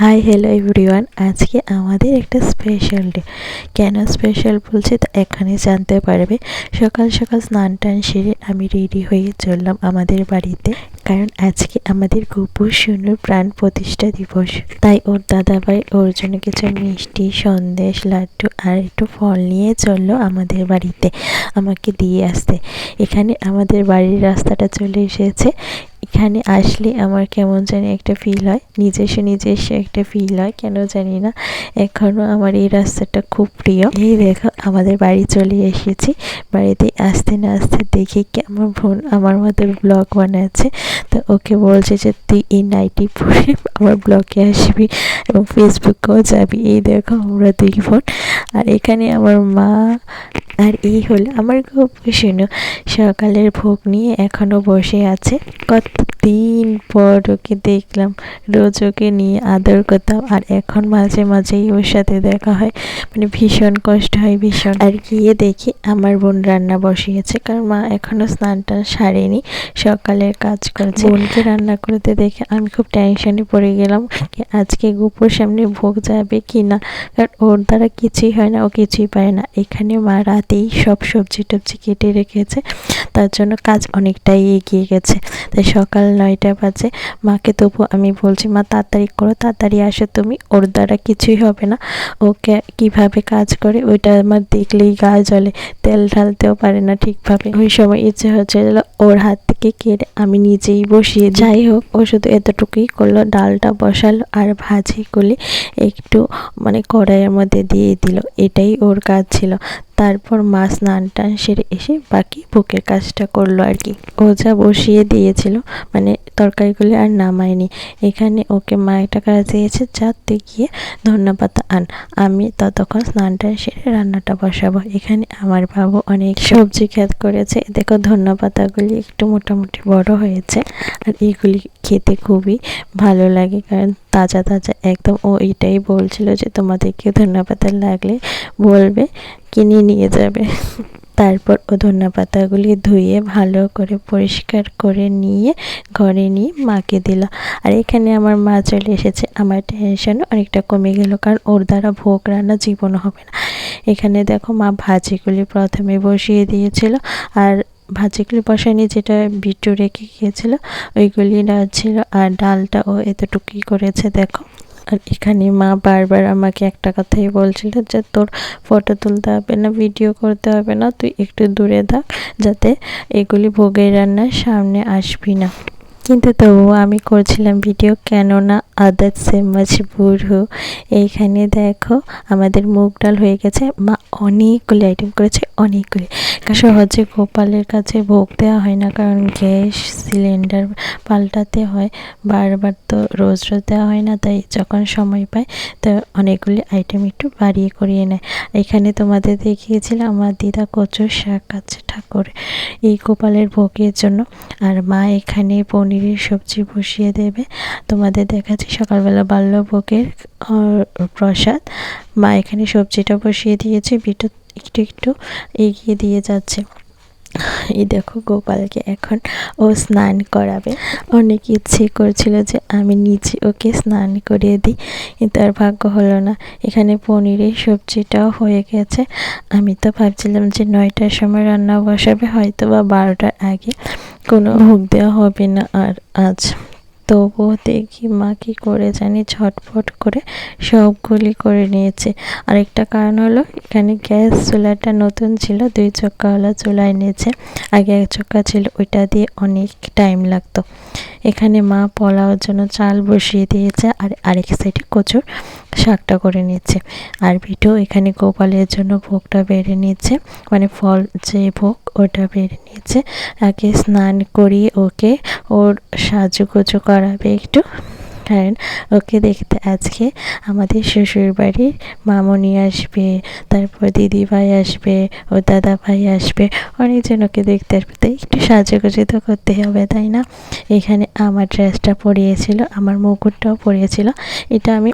Hi hello everyone আজকে আমাদের একটা স্পেশাল ডে কেন স্পেশাল বলছে তা এখানে জানতে পারবে। সকাল সকাল স্নান টান সেরে আমি রেডি হয়ে চললাম আমাদের বাড়িতে। কারণ আজকে আমাদের গপু শুনুর প্রাণ প্রতিষ্ঠা দিবস। তাই ওর দাদাভাই ওর জন্য কিছু মিষ্টি, সন্দেশ, লাড্ডু আর একটু ফল নিয়ে চলল আমাদের বাড়িতে, আমাকে দিয়ে আসতে। এখানে আমাদের বাড়ির রাস্তাটা চলে এসেছে। এখানে আসলে আমার কেমন জানি একটা ফিল হয়। নিজস্ব নিজস্ব একটা ফিল হয়, কেন জানি না। এখনও আমার এই রাস্তাটা খুব প্রিয়। এই দেখো, আমাদের বাড়ি চলে এসেছি। বাড়িতে আসতে না আসতে দেখি কি আমার বোন আমার মতো ব্লগ বানাচ্ছে। তো ওকে বলছে যে, তুই এই নাইটি পরে আমার ব্লগে আসবি এবং ফেসবুকেও যাবি। এই দেখো, আমরা দুই বোন। আর এখানে আমার মা আর এই হলো আমার শুনো। সকালের ভোগ নিয়ে এখনও বসে আছে। কত দিন পর ওকে দেখলাম। রোজ ওকে নিয়ে আদর করতাম আর এখন মাঝে মাঝেই ওর সাথে দেখা হয়। মানে ভীষণ কষ্ট হয়, ভীষণ। আর গিয়ে দেখি আমার বোন রান্না বসিয়েছে, কারণ মা এখনও স্নান টান সারেনি, সকালের কাজ করছে। বোনকে রান্না করতে দেখে আমি খুব টেনশনে পড়ে গেলাম কি আজকে গোপুর সামনে ভোগ যাবে কি না কারণ ওর দ্বারা কিছুই হয় না, ও কিছুই পায় না। এখানে মা রাতেই সব সবজি টবজি কেটে রেখেছে। তার জন্য কাজ অনেকটাই এগিয়ে গেছে। তাই সকাল নয়টা বাজে। মাকে তবু আমি বলছি, মা, তাড়াতাড়ি করো, তাড়াতাড়ি আসো তুমি। ওর দ্বারা কিছুই হবে না। ওকে কীভাবে কাজ করে, ওইটা আমার দেখলেই গা জ্বলে। তেল ঢালতেও পারে না ঠিকভাবে। ওই সময় ইচ্ছে হচ্ছিল ওর হাত থেকে কেড়ে আমি নিজেই বসিয়ে যাই হোক, ও শুধু এতটুকুই করল। ডালটা বসালো আর ভাজি করলে একটু মানে কড়াইয়ের মধ্যে দিয়ে দিল। এটাই ওর কাজ ছিল। তারপর মা স্নান টান সেরে এসে বাকি বুকের কাজটা করল আর কি। ও যা বসিয়ে দিয়েছিল মানে তরকারিগুলি আর নামায়নি। এখানে ওকে মা একটা কাজ দিয়েছে যাতে গিয়ে ধন্যবাদ আন। আমি ততক্ষণ স্নান টান সেরে রান্নাটা বসাবো। এখানে আমার বাবু অনেক সবজি খেত করেছে। দেখো ধন্যপাতাগুলি একটু মোটামুটি বড় হয়েছে, আর এইগুলি খেতে খুবই ভালো লাগে কারণ তাজা তাজা, একদম ও এটাই বলছিল যে তোমাদেরকে ধন্যপাতা লাগলে বলবে কিনে নিয়ে যাবে। তারপর ও ধন্যা পাতাগুলি ধুয়ে ভালো করে পরিষ্কার করে নিয়ে ঘরে নিয়ে মাকে দিল। আর এখানে আমার মা চলে এসেছে। আমার টেনশন অনেকটা কমে গেল কারণ ওর দ্বারা ভোগ রান্না জীবন হবে না। এখানে দেখো মা ভাজিগুলি প্রথমে বসিয়ে দিয়েছিল। আর ভাজিগুলি বসায়নি যেটা বিটু রেখে গিয়েছিল, ওইগুলি ছিল। আর ডালটা ও এতটুকুই করেছে, দেখো। আর এখানে মা বারবার আমাকে একটা কথাই বলছিল যে, তোর ফটো তুলতে হবে না ভিডিও করতে হবে না, তুই একটু দূরে থাক, যাতে এগুলি ভোগের রান্নার সামনে আসবি না। কিন্তু তবুও আমি করছিলাম ভিডিও কেননা আদাত সে মজবুর এইখানে দেখো আমাদের মুগ ডাল হয়ে গেছে। মা অনেকগুলি আইটেম করেছে, অনেকগুলি। সহজে গোপালের কাছে ভোগ দেওয়া হয় না, কারণ গ্যাস সিলিন্ডার পাল্টাতে হয়। বারবার তো রোজ রোজ দেওয়া হয় না, তাই যখন সময় পায়, তো অনেকগুলি আইটেম একটু বাড়িয়ে করিয়ে নেয়। এখানে তোমাদের দেখিয়েছিলাম আমার দিদা কচুর শাক আছে ঠাকুর, এই গোপালের ভোগের জন্য। আর মা এখানে পনিরের সবজি বসিয়ে দেবে। তোমাদের দেখাচ্ছি সকালবেলা বাল্যভোগের প্রসাদ। মা এখানে সবজিটা বসিয়ে দিয়েছে, বিটু একটু একটু এগিয়ে দিয়ে যাচ্ছে। এই দেখো গোপালকে এখন ও স্নান করাবে। অনেক ইচ্ছে করছিল যে আমি নিজে ওকে স্নান করিয়ে দিই, কিন্তু আর ভাগ্য হলো না। এখানে পনিরের সবজিটাও হয়ে গেছে। আমি তো ভাবছিলাম যে নয়টার সময় রান্না বসাবে হয়তো বা বারোটার আগে। কোনো ভোগ দেওয়া হবে না আর আজ। তবুও দেখি মা কী করে জানি ছটফট করে সবগুলি করে নিয়েছে। আরেকটা কারণ হলো, এখানে গ্যাস চুলাটা নতুন ছিল, দুই চক্কাওয়ালা চুলায় নিয়েছে। আগে এক চক্কা ছিল, ওইটা দিয়ে অনেক টাইম লাগতো। এখানে মা পোলাওর জন্য চাল বসিয়ে দিয়েছে আর আরেক সাইডে কচুর শাকটা করে নিচ্ছে। আর ভিডিও এখানে গোপালের জন্য ভোগটা বেড়ে নিচ্ছে। মানে ফল যে ভোগ, ওটা বেড়ে নিচ্ছে। আগে স্নান করিয়ে ওকে ওর সাজুগুজু করাবে একটু। কারণ ওকে দেখতে আজকে আমাদের শ্বশুর বাড়ির মামনি আসবে, তারপর দিদি ভাই আসবে, ও দাদা ভাই আসবে, অনেকজন ওকে দেখতে আসবে। তাই একটু সাজুগুজু তো করতে হবে, তাই না? এখানে আমার ড্রেসটা পরিয়েছিল, আমার মুকুটটাও পরিয়েছিল, এটা আমি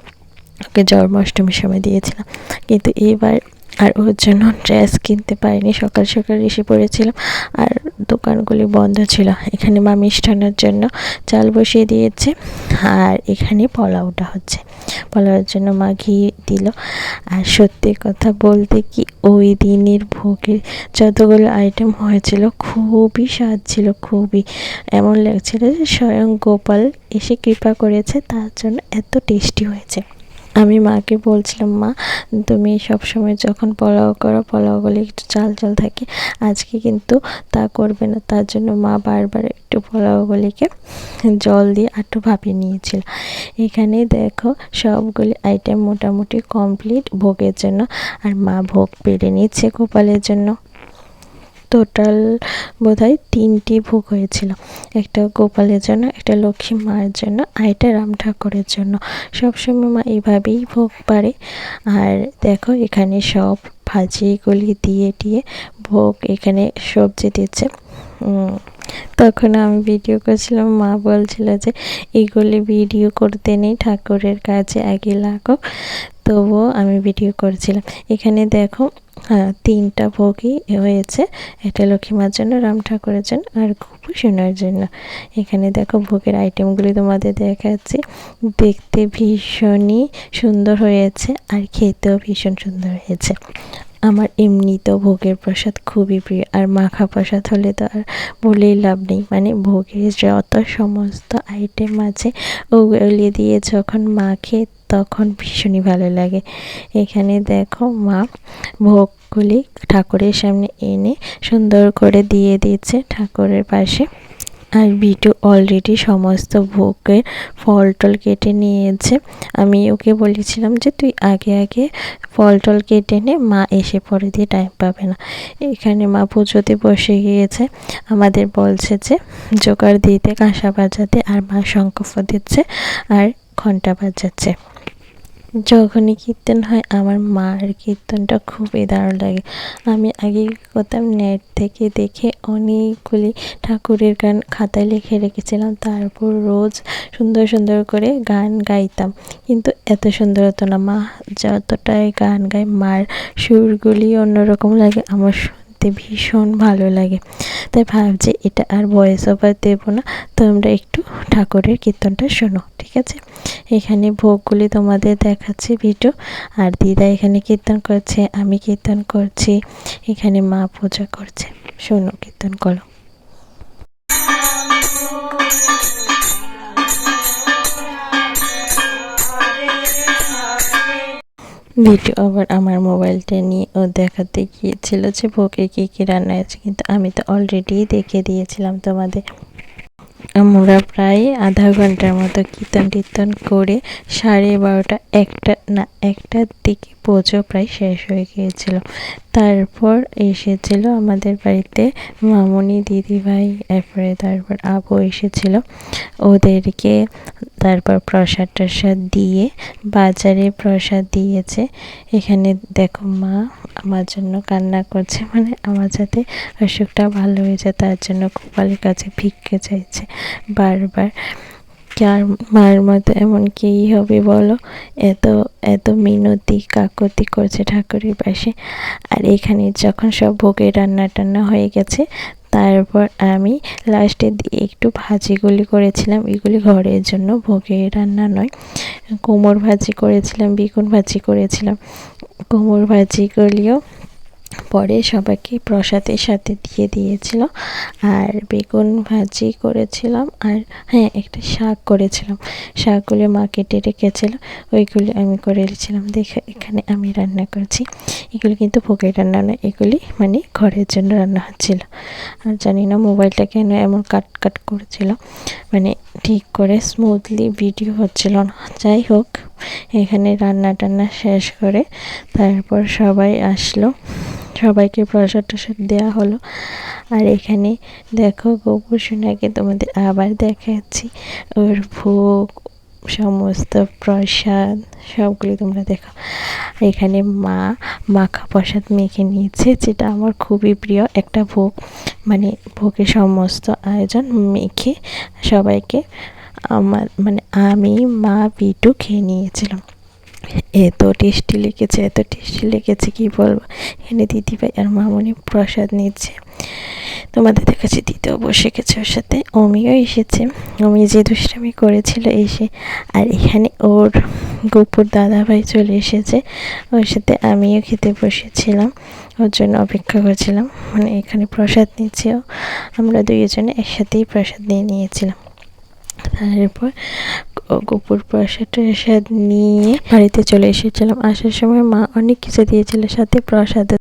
ওকে জন্মাষ্টমীর সময় দিয়েছিলাম। কিন্তু এবার আর ওর জন্য ড্রেস কিনতে পারিনি, সকাল সকাল এসে পড়েছিলাম আর দোকানগুলি বন্ধ ছিল। এখানে মা মিষ্টানোর জন্য চাল বসিয়ে দিয়েছে আর এখানে পোলাওটা হচ্ছে। পোলাওয়ের জন্য মা ঘি দিল। আর সত্যি কথা বলতে কি, ওই দিনের ভোগের যতগুলো আইটেম হয়েছিল, খুবই স্বাদ ছিল, খুবই। এমন লাগছিল যে স্বয়ং গোপাল এসে কৃপা করেছে, তার জন্য এত টেস্টি হয়েছে। আমি মাকে বলছিলাম, মা, তুমি সব সময় যখন পোলাও করো পোলাওগুলি একটু চাল চাল থাকে। আজকে কিন্তু তা করবে না। তার জন্য মা বারবার একটু পোলাওগুলিকে জল দিয়ে একটু ভাপিয়ে নিয়েছিল। এখানে দেখো সবগুলি আইটেম মোটামুটি কমপ্লিট ভোগের জন্য। আর মা ভোগ পেরে নিচ্ছে গোপালের জন্য। টোটাল বোধহয় তিনটি ভোগ হয়েছিল। একটা গোপালের জন্য, একটা লক্ষ্মী মায়ের জন্য, আর এটা রাম ঠাকুরের জন্য। সবসময় মা এইভাবেই ভোগ পারে। আর দেখো, এখানে সব ভাজিগুলি দিয়ে দিয়ে ভোগ এখানে সবজি দিচ্ছে। তখন আমি ভিডিও করছিলাম, মা বলছিল যে, এগুলি ভিডিও করতে নেই, ঠাকুরের কাছে আগে লাগো। তবুও আমি ভিডিও করছিলাম। এখানে দেখো হ্যাঁ তিনটা ভোগই হয়েছে, একটা লক্ষ্মীমার জন্য, রাম ঠাকুরের জন্য, আর কুপুসোনার জন্য। এখানে দেখো, ভোগের আইটেমগুলি তোমাদের দেখাচ্ছি। দেখতে ভীষণই সুন্দর হয়েছে, আর খেতেও ভীষণ সুন্দর হয়েছে। আমার এমনিতেও ভোগের প্রসাদ খুবই প্রিয়, আর মাখা প্রসাদ হলে তো আর বলেই লাভ নেই। মানে ভোগের যত সমস্ত আইটেম আছে, ওগুলি দিয়ে যখন মাখে তখন ভীষণই ভালো লাগে। এখানে দেখো মা ভোগগুলি ঠাকুরের সামনে এনে সুন্দর করে দিয়ে দিচ্ছে ঠাকুরের পাশে। আর বিটু অলরেডি সমস্ত ভোগের ফল টল কেটে নিয়েছে। আমি ওকে বলেছিলাম যে, তুই আগে আগে ফল টল কেটে নে, মা এসে পরে দিয়ে টাইম পাবে না। এখানে মা পুজোতে বসে গিয়েছে। আমাদের বলছে যে, জোগাড় দিতে, কাঁসা বাজাতে আর মা শঙ্খ দিচ্ছে আর ঘণ্টা বাজাচ্ছে। যখনই কীর্তন হয়, আমার মার কীর্তনটা খুবই দারুণ লাগে। আমি আগে করতাম, নেট থেকে দেখে অনেকগুলি ঠাকুরের গান খাতায় লিখে রেখেছিলাম। তারপর রোজ সুন্দর সুন্দর করে গান গাইতাম। কিন্তু এত সুন্দর হতো না। মা যতটাই গান গায়, মার সুরগুলি অন্যরকম লাগে। আমার শুনতে ভীষণ ভালো লাগে। তাই ভাবছি এটা আর ভয়েস ওভার দেবো না। তোমরা একটু ঠাকুরের কীর্তনটা শোনো, ঠিক আছে? এখানে ভোগগুলি তোমাদের দেখাচ্ছি ভিডিও। আর দিদা এখানে কীর্তন করছে, আমি কীর্তন করছি। এখানে মা পূজা করছে। শোনো, কীর্তন করো। ভিডিও আবার আমার মোবাইলটা নিয়ে ও দেখাতে গিয়েছিল যে ভোগে কী কী রান্না আছে, কিন্তু আমি তো অলরেডি দেখে দিয়েছিলাম তোমাদের। আমরা প্রায় আধা ঘণ্টার মতো কীর্তন টীর্তন করে সাড়ে বারোটা একটা না, একটার দিকে পুজো প্রায় শেষ হয়ে গিয়েছিল। তারপর এসেছিল আমাদের বাড়িতে মামনি, দিদিভাই, এরপরে তারপর আবু এসেছিল। ওদেরকে তারপর প্রসাদ টসাদ দিয়ে, বাজারে প্রসাদ দিয়েছে। এখানে দেখো মা আমার জন্য কান্না করছে মানে আমার যাতে অসুখটা ভালো হয়ে যায়, তার জন্য গোপালের কাছে ভিক্ষে চাইছে বারবার। কার মার মতো এমন কেই হবে বলো? এত এত মিনতি কাকতি করছে ঠাকুরের পাশে। আর এখানে যখন সব ভোগের রান্না টান্না হয়ে গেছে, তারপর আমি লাস্টে একটু ভাজিগুলি করেছিলাম। এগুলি ঘরের জন্য ভোগের রান্না নয়। কোমর ভাজি করেছিলাম, বেগুন ভাজি করেছিলাম। কোমর ভাজিগুলিও পরে সবাইকে প্রসাদের সাথে দিয়ে দিয়েছিল। আর বেগুন ভাজি করেছিলাম আর হ্যাঁ একটা শাক করেছিলাম। শাকগুলো মা কেটে রেখেছিল, ওইগুলি আমি করে রেখেছিলাম দেখে, এখানে আমি রান্না করছি। এগুলি কিন্তু ভোগের রান্না নয়, এগুলি মানে ঘরের জন্য রান্না হচ্ছিল। আর জানি না মোবাইলটা কেন এমন কাট কাট করেছিল। মানে ঠিক করে স্মুথলি ভিডিও হচ্ছিল না। যাই হোক। এখানে রান্না টান্না শেষ করে তারপর সবাই আসলো। সবাইকে প্রসাদ টসাদ দেওয়া হলো। আর এখানে দেখো গোপুর সোনাকে তোমাদের আবার দেখাচ্ছি। ওর ভোগ, সমস্ত প্রসাদ সবগুলি তোমরা দেখো। এখানে মা মাখা প্রসাদ মেখে নিয়েছে, যেটা আমার খুবই প্রিয় একটা ভোগ। মানে ভোগের সমস্ত আয়োজন মেখে সবাইকে আমার মানে আমি, মা বিটু খেয়ে নিয়েছিলাম। এত টেস্টি লেগেছে, এত টেস্টি লেগেছে, কি বলব? এখানে দিদিভাই আর মামনি প্রসাদ নিচ্ছে। তোমাদের কাছে দিতেও বসে গেছে ওর সাথে, অমিও এসেছে। অমি যে দুষ্টামি করেছিল এসে, আর এখানে ওর গোপুর দাদাভাই চলে এসেছে। ওর সাথে আমিও খেতে বসেছিলাম, ওর জন্য অপেক্ষা করছিলাম। মানে এখানে প্রসাদ নিচ্ছেও আমরা দুইজনে একসাথেই প্রসাদ নিয়ে নিয়েছিলাম। তারপর গোপুর প্রসাদ টসাদ নিয়ে বাড়িতে চলে এসেছিলাম। আসার সময় মা অনেক কিছু দিয়েছিল, সাথে প্রসাদ